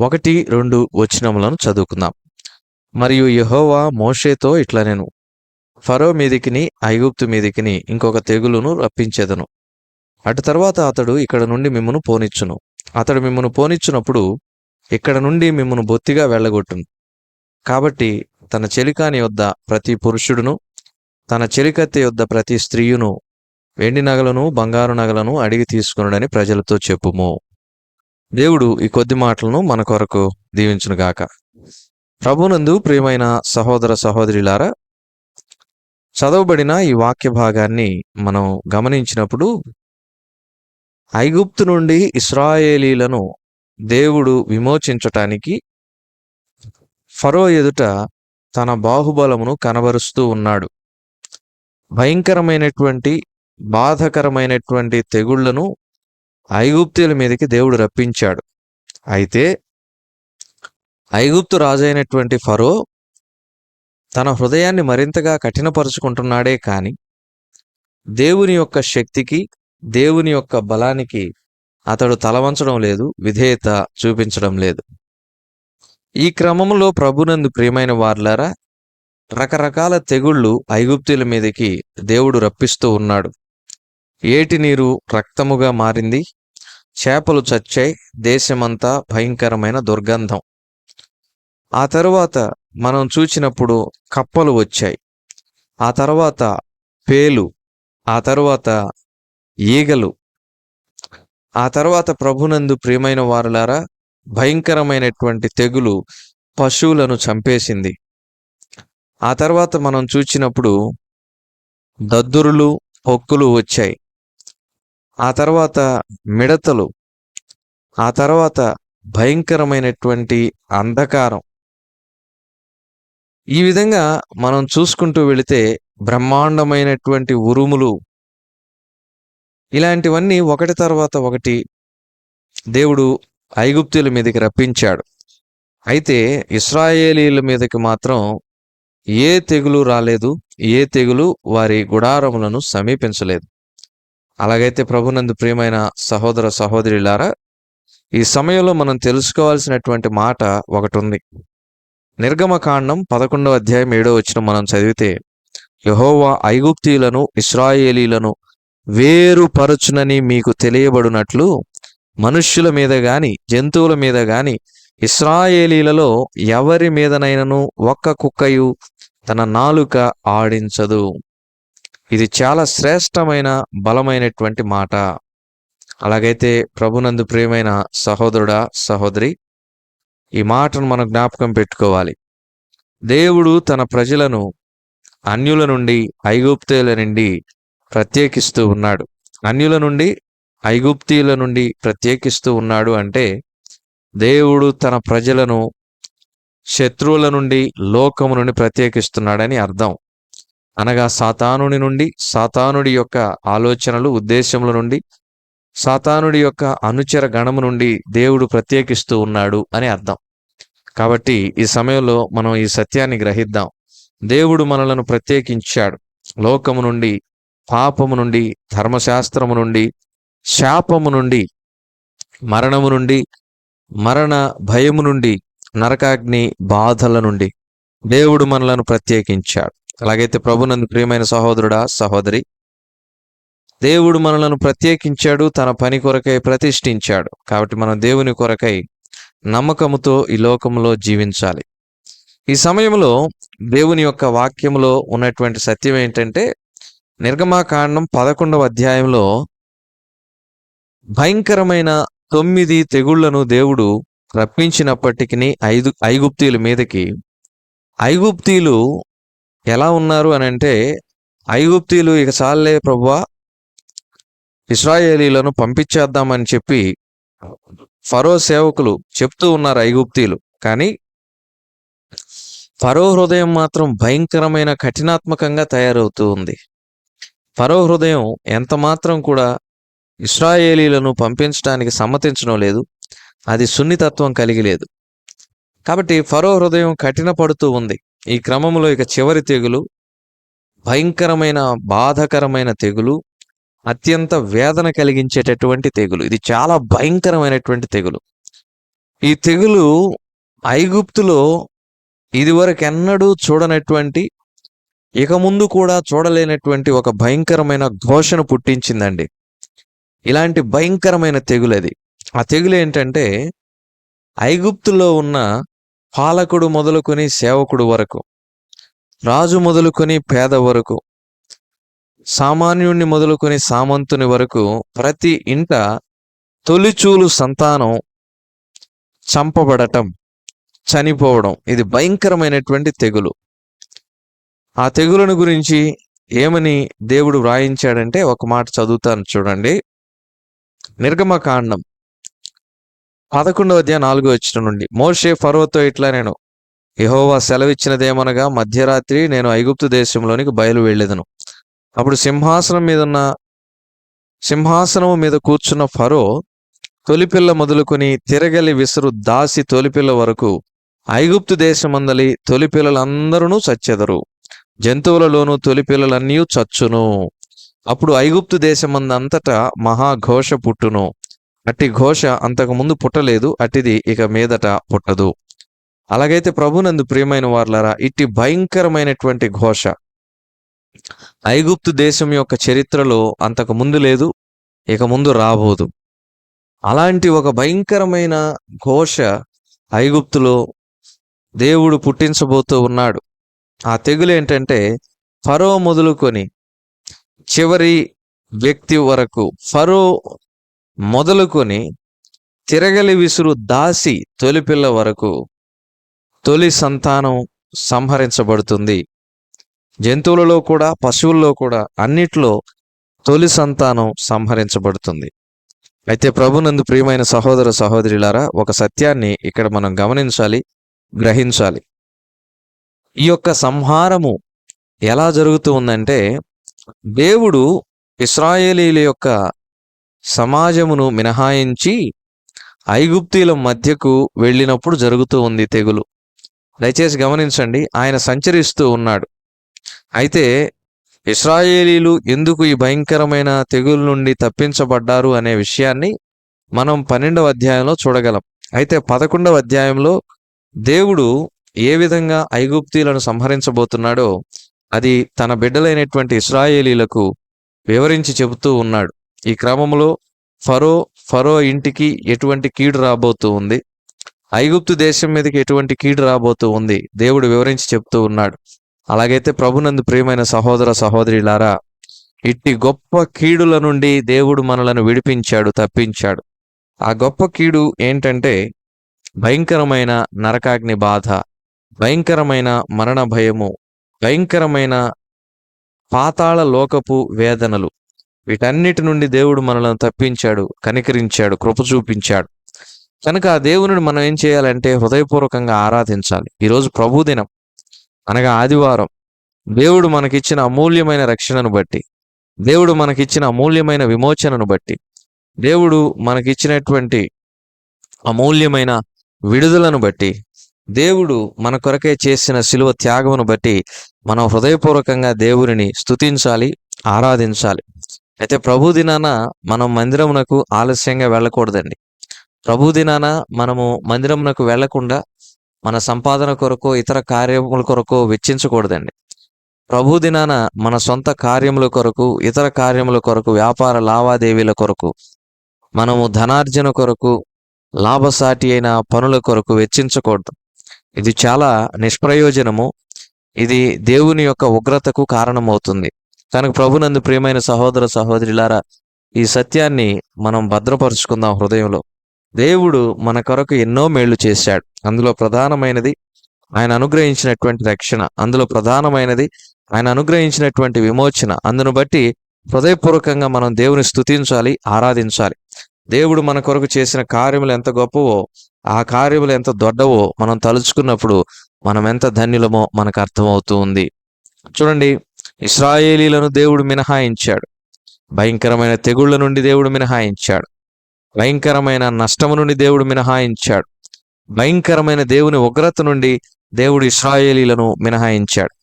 ఒకటి రెండు వచనములను చదువుకుందాం. మరియు యహోవా మోషేతో ఇట్లా నేను. ఫరో మీదికిని ఐగుప్తు మీదికిని ఇంకొక తెగులును రప్పించేదను. అటు తర్వాత అతడు ఇక్కడ నుండి మిమ్మను పోనిచ్చును. అతడు మిమ్మను పోనిచ్చినప్పుడు ఇక్కడ నుండి మిమ్మను బొత్తిగా వెళ్ళగొట్టును. కాబట్టి తన చెలికాని యొద్ద ప్రతి పురుషుడును తన చెలికత్తె యొద్ద ప్రతి స్త్రీయును వెండి నగలను బంగారు నగలను అడిగి తీసుకునుడని ప్రజలతో చెప్పుము. దేవుడు ఈ కొద్ది మాటలను మన కొరకు దీవించునుగాక. ప్రభునందు ప్రియమైన సహోదర సహోదరులారా చదవబడిన ఈ వాక్య భాగాన్ని మనం గమనించినప్పుడు ఐగుప్తు నుండి ఇస్రాయేలీలను దేవుడు విమోచించటానికి ఫరో ఎదుట తన బాహుబలమును కనబరుస్తూ ఉన్నాడు. భయంకరమైనటువంటి బాధకరమైనటువంటి తెగుళ్ళను ఐగుప్తుల మీదకి దేవుడు రప్పించాడు. అయితే ఐగుప్తు రాజైనటువంటి ఫరో తన హృదయాన్ని మరింతగా కఠినపరుచుకుంటున్నాడే కాని దేవుని యొక్క శక్తికి దేవుని యొక్క బలానికి అతడు తలవంచడం లేదు విధేయత చూపించడం లేదు. ఈ క్రమంలో ప్రభునందు ప్రియమైన వార్లారా రకరకాల తెగుళ్ళు ఐగుప్తుల మీదకి దేవుడు రప్పిస్తూ ఉన్నాడు. ఏటి నీరు రక్తముగా మారింది? చేపలు చచ్చాయి దేశమంతా భయంకరమైన దుర్గంధం. ఆ తరువాత మనం చూచినప్పుడు కప్పలు వచ్చాయి. ఆ తర్వాత పేలు ఆ తర్వాత ఈగలు. ఆ తర్వాత ప్రభునందు ప్రియమైన వారులారా భయంకరమైనటువంటి తెగులు పశువులను చంపేసింది. ఆ తర్వాత మనం చూచినప్పుడు దద్దురులు పొక్కులు వచ్చాయి. ఆ తర్వాత మిడతలు ఆ తర్వాత భయంకరమైనటువంటి అంధకారం. ఈ విధంగా మనం చూసుకుంటూ వెళితే బ్రహ్మాండమైనటువంటి ఉరుములు ఇలాంటివన్నీ ఒకటి తర్వాత ఒకటి దేవుడు ఐగుప్తుల మీదకి రప్పించాడు. అయితే ఇస్రాయేలీల మీదకి మాత్రం ఏ తెగులు రాలేదు ఏ తెగులు వారి గుడారములను సమీపించలేదు. అలాగైతే ప్రభునందు ప్రియమైన సహోదర సహోదరులారా ఈ సమయంలో మనం తెలుసుకోవాల్సినటువంటి మాట ఒకటి ఉంది నిర్గమకాండం పదకొండవ అధ్యాయం ఏడో వచ్చిన మనం చదివితే యహోవా ఐగుప్తీయులను ఇస్రాయేలీలను వేరుపరచునని మీకు తెలియబడినట్లు మనుష్యుల మీద గాని జంతువుల మీద గాని ఇస్రాయేలీలలో ఎవరి మీదనైనను ఒక్క కుక్కయు తన నాలుక ఆడించదు. ఇది చాలా శ్రేష్టమైన బలమైనటువంటి మాట. అలాగైతే ప్రభునందు ప్రియమైన సహోదరుడా సహోదరి ఈ మాటను మనం జ్ఞాపకం పెట్టుకోవాలి. దేవుడు తన ప్రజలను అన్యుల నుండి ఐగుప్తీయుల నుండి ప్రత్యేకిస్తూ ఉన్నాడు. అన్యుల నుండి ఐగుప్తీయుల నుండి ప్రత్యేకిస్తూ ఉన్నాడు అంటే దేవుడు తన ప్రజలను శత్రువుల నుండి లోకము నుండి ప్రత్యేకిస్తున్నాడని అర్థం. అనగా సాతానుడి నుండి సాతానుడి యొక్క ఆలోచనలు ఉద్దేశముల నుండి సాతానుడి యొక్క అనుచర గణము నుండి దేవుడు ప్రత్యేకిస్తూ ఉన్నాడు అని అర్థం. కాబట్టి ఈ సమయంలో మనం ఈ సత్యాన్ని గ్రహిద్దాం. దేవుడు మనలను ప్రత్యేకించాడు. లోకము నుండి పాపము నుండి ధర్మశాస్త్రము నుండి శాపము నుండి మరణము నుండి మరణ భయము నుండి నరకాగ్ని బాధల నుండి దేవుడు మనలను ప్రత్యేకించాడు. అలాగైతే ప్రభునందు ప్రియమైన సహోదరుడా సహోదరి దేవుడు మనలను ప్రత్యేకించాడు తన పని కొరకై ప్రతిష్ఠించాడు. కాబట్టి మనం దేవుని కొరకై నమ్మకముతో ఈ లోకంలో జీవించాలి. ఈ సమయంలో దేవుని యొక్క వాక్యంలో ఉన్నటువంటి సత్యం ఏంటంటే నిర్గమాకాండం పదకొండవ అధ్యాయంలో భయంకరమైన తొమ్మిది తెగుళ్ళను దేవుడు రప్పించినప్పటికీ ఐదు ఐగుప్తీల మీదకి ఐగుప్తీలు ఎలా ఉన్నారు అని అంటే ఐగుప్తీలు ఇక చాలే ప్రభువా ఇస్రాయేలీలను పంపించేద్దామని చెప్పి ఫరో సేవకులు చెప్తూ ఉన్నారు ఐగుప్తీలు కానీ ఫరో హృదయం మాత్రం భయంకరమైన కఠినాత్మకంగా తయారవుతూ ఉంది. ఫరో హృదయం ఎంత మాత్రం కూడా ఇస్రాయేలీలను పంపించడానికి సమ్మతించడం లేదు. అది సున్నితత్వం కలిగి లేదు. కాబట్టి ఫరో హృదయం కఠినపడుతూ ఉంది. ఈ క్రమంలో ఇక చివరి తెగులు భయంకరమైన బాధకరమైన తెగులు అత్యంత వేదన కలిగించేటటువంటి తెగులు. ఇది చాలా భయంకరమైనటువంటి తెగులు. ఈ తెగులు ఐగుప్తులో ఇదివరకెన్నడూ చూడనటువంటి ఇక ముందు కూడా చూడలేనటువంటి ఒక భయంకరమైన ఘోషను పుట్టించిందండి. ఇలాంటి భయంకరమైన తెగులు అది ఆ తెగులు ఏంటంటే ఐగుప్తులో ఉన్న పాలకుడు మొదలుకొని సేవకుడు వరకు రాజు మొదలుకొని పేద వరకు సామాన్యుణ్ణి మొదలుకొని సామంతుని వరకు ప్రతి ఇంట తొలిచూలు సంతానం చంపబడటం చనిపోవడం ఇది భయంకరమైనటువంటి తెగులు. ఆ తెగులను గురించి ఏమని దేవుడు వ్రాయించాడంటే ఒక మాట చదువుతాను చూడండి. నిర్గమకాండం పదకొండవ అధ్యాయం నాలుగో వచ్చిన నుండి మోషే ఫరోతో ఇట్లా నేను యహోవా సెలవిచ్చినదేమనగా మధ్యరాత్రి నేను ఐగుప్తు దేశంలోనికి బయలు వెళ్ళేదను. అప్పుడు సింహాసనం మీద ఉన్న సింహాసనం మీద కూర్చున్న ఫరో తొలిపిల్ల మొదలుకొని తిరగలి విసురు దాసి తొలిపిల్ల వరకు ఐగుప్తు దేశమందలి తొలిపిల్లలందరూ చచ్చెదరు. జంతువులలోనూ తొలిపిల్లలన్నీ చచ్చును. అప్పుడు ఐగుప్తు దేశమందంతటా మహాఘోష పుట్టును. అట్టి ఘోష అంతకుముందు పుట్టలేదు అట్టిది ఇక మీదట పుట్టదు. అలాగైతే ప్రభునందు ప్రియమైన వార్లరా ఇట్టి భయంకరమైనటువంటి ఘోష. ఐగుప్తు దేశం యొక్క చరిత్రలో అంతకు ముందు లేదు ఇక ముందు రాబోదు. అలాంటి ఒక భయంకరమైన ఘోష ఐగుప్తులో దేవుడు పుట్టించబోతూ ఉన్నాడు. ఆ తెగులు ఏంటంటే ఫరో మొదలుకొని చివరి వ్యక్తి వరకు ఫరో మొదలుకొని తిరగలి విసురు దాసి తొలిపిల్ల వరకు తొలి సంతానం సంహరించబడుతుంది. జంతువులలో కూడా పశువుల్లో కూడా అన్నిట్లో తొలి సంతానం సంహరించబడుతుంది. అయితే ప్రభునందు ప్రియమైన సహోదర సహోదరులారా ఒక సత్యాన్ని ఇక్కడ మనం గమనించాలి గ్రహించాలి. ఈ యొక్క సంహారము ఎలా జరుగుతూ ఉందంటే దేవుడు ఇస్రాయేలీల యొక్క సమాజమును మినహాయించి ఐగుప్తీల మధ్యకు వెళ్ళినప్పుడు జరుగుతూ ఉంది తెగులు. దయచేసి గమనించండి ఆయన సంచరిస్తూ ఉన్నాడు. అయితే ఇస్రాయేలీలు ఎందుకు ఈ భయంకరమైన తెగుల నుండి తప్పించబడ్డారు అనే విషయాన్ని మనం పన్నెండవ అధ్యాయంలో చూడగలం. అయితే పదకొండవ అధ్యాయంలో దేవుడు ఏ విధంగా ఐగుప్తీలను సంహరించబోతున్నాడో అది తన బిడ్డలైనటువంటి ఇస్రాయేలీలకు వివరించి చెబుతూ ఉన్నాడు. ఈ క్రమంలో ఫరో ఫరో ఇంటికి ఎటువంటి కీడు రాబోతూ ఉంది? ఐగుప్తు దేశం మీదకి ఎటువంటి కీడు రాబోతూ ఉంది? దేవుడు వివరించి చెప్తూ ఉన్నాడు. అలాగైతే ప్రభునందు ప్రియమైన సహోదర సహోదరిలారా ఇట్టి గొప్ప కీడుల నుండి దేవుడు మనలను విడిపించాడు తప్పించాడు. ఆ గొప్ప కీడు ఏంటంటే భయంకరమైన నరకాగ్ని బాధ భయంకరమైన మరణ భయము భయంకరమైన పాతాళ లోకపు వేదనలు. వీటన్నిటి నుండి దేవుడు మనలను తప్పించాడు కనికరించాడు కృప చూపించాడు. కనుక ఆ దేవుని మనం ఏం చేయాలంటే హృదయపూర్వకంగా ఆరాధించాలి. ఈరోజు ప్రభుదినం అనగా ఆదివారం. దేవుడు మనకిచ్చిన అమూల్యమైన రక్షణను బట్టి. దేవుడు మనకిచ్చిన అమూల్యమైన విమోచనను బట్టి. దేవుడు మనకిచ్చినటువంటి అమూల్యమైన విడుదలను బట్టి. దేవుడు మన కొరకే చేసిన శిలువ త్యాగమును బట్టి మనం హృదయపూర్వకంగా దేవుడిని స్తుతించాలి ఆరాధించాలి. అయితే ప్రభు దినాన మనం మందిరమునకు ఆలస్యంగా వెళ్ళకూడదండి. ప్రభు దినాన మనము మందిరమునకు వెళ్ళకుండా మన సంపాదన కొరకు ఇతర కార్యముల కొరకు వెచ్చించకూడదండి. ప్రభు దినాన మన సొంత కార్యముల కొరకు ఇతర కార్యముల కొరకు వ్యాపార లావాదేవీల కొరకు మనము ధనార్జన కొరకు లాభసాటి అయిన పనుల కొరకు వెచ్చించకూడదు. ఇది చాలా నిష్ప్రయోజనము. ఇది దేవుని యొక్క ఉగ్రతకు కారణమవుతుంది. కనుక ప్రభునందు ప్రియమైన సహోదర సహోదరులారా ఈ సత్యాన్ని మనం భద్రపరుచుకుందాం హృదయంలో. దేవుడు మన కొరకు ఎన్నో మేళ్ళు చేశాడు. అందులో ప్రధానమైనది ఆయన అనుగ్రహించినటువంటి రక్షణ. అందులో ప్రధానమైనది ఆయన అనుగ్రహించినటువంటి విమోచన. అందును బట్టి హృదయపూర్వకంగా మనం దేవుని స్థుతించాలి ఆరాధించాలి. దేవుడు మన కొరకు చేసిన కార్యములు ఎంత గొప్పవో ఆ కార్యములు ఎంత దొడ్డవో మనం తలుచుకున్నప్పుడు మనం ఎంత ధన్యులమో మనకు అర్థమవుతూ ఉంది. చూడండి ఇస్రాయేలీలను దేవుడు మినహాయించాడు. భయంకరమైన తెగుళ్ళ నుండి దేవుడు మినహాయించాడు. భయంకరమైన నష్టము నుండి దేవుడు మినహాయించాడు. భయంకరమైన దేవుని ఉగ్రత నుండి దేవుడు ఇస్రాయేలీలను మినహాయించాడు.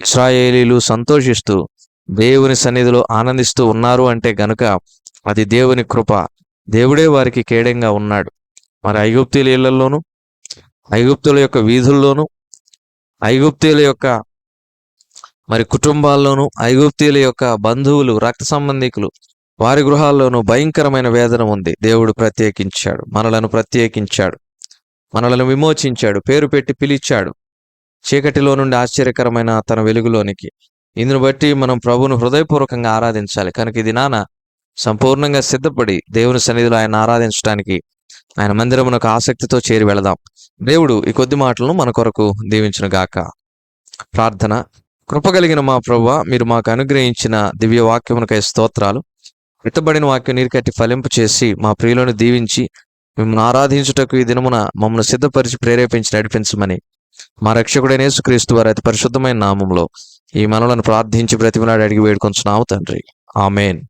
ఇస్రాయేలీలు సంతోషిస్తూ దేవుని సన్నిధిలో ఆనందిస్తూ ఉన్నారు అంటే గనుక అది దేవుని కృప. దేవుడే వారికి కేడంగా ఉన్నాడు. మరి ఐగుప్తీల ఇళ్ళలోను ఐగుప్తుల యొక్క వీధుల్లోనూ ఐగుప్తీల యొక్క మరి కుటుంబాల్లోనూ ఐగుప్తీయుల యొక్క బంధువులు రక్త సంబంధికులు వారి గృహాల్లోనూ భయంకరమైన వేదన ఉంది. దేవుడు ప్రత్యేకించాడు మనలను ప్రత్యేకించాడు మనలను విమోచించాడు పేరు పెట్టి పిలిచాడు. చీకటిలో నుండి ఆశ్చర్యకరమైన తన వెలుగులోనికి. ఇందును బట్టి మనం ప్రభువును హృదయపూర్వకంగా ఆరాధించాలి. కనుక ఇది నాన్న సంపూర్ణంగా సిద్ధపడి దేవుని సన్నిధిలో ఆయన ఆరాధించడానికి ఆయన మందిరమునకు ఆసక్తితో చేరి వెళదాం. దేవుడు ఈ కొద్ది మాటలను మన కొరకు దీవించిన గాక ప్రార్థన కృపగలిగిన మా ప్రభు మీరు మాకు అనుగ్రహించిన దివ్య వాక్యమునకై స్తోత్రాలు. విత్తబడిన వాక్యం నీరుకట్టి ఫలింపు చేసి మా ప్రియులను దీవించి మిమ్మల్ని ఆరాధించుటకు ఈ దినమున మమ్మల్ని సిద్ధపరిచి ప్రేరేపించి నడిపించమని మా రక్షకుడైన యేసుక్రీస్తు వారి అతి పరిశుద్ధమైన నామంలో ఈ మనలను ప్రార్థించి ప్రతిమలాడి అడిగి వేడుకొంచున్నాము తండ్రి. ఆమెన్.